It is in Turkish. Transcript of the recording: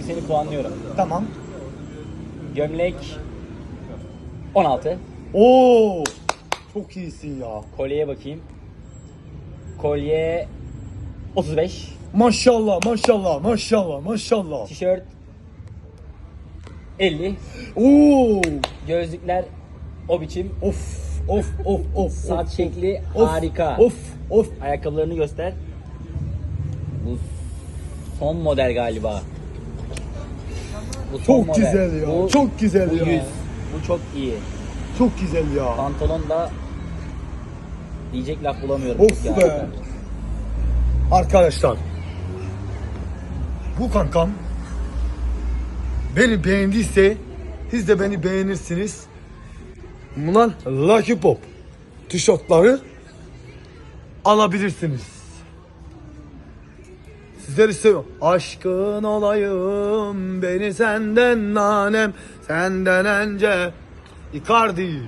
Şimdi seni puanlıyorum. Tamam. Gömlek 16. Oo. Çok iyisin ya. Kolyeye bakayım. Kolye 35. Maşallah maşallah maşallah maşallah. Tişört 50. Oo. Gözlükler o biçim. Of of of of. Saat of, şekli of, harika. Of of. Ayakkabılarını göster. Bu son model galiba. Bu Çok güzel ya. Bu- çok güzel bu ya. yüz. Bu çok iyi. Çok güzel ya. Pantolon da diyecek laf bulamıyorum. Of be. harika. Arkadaşlar. Bu kankam beni beğendiyse siz de beni beğenirsiniz. Bunlar Lucky Pop tişörtleri alabilirsiniz. Sizleri seviyorum. Aşkın olayım beni senden nanem senden önce Icardi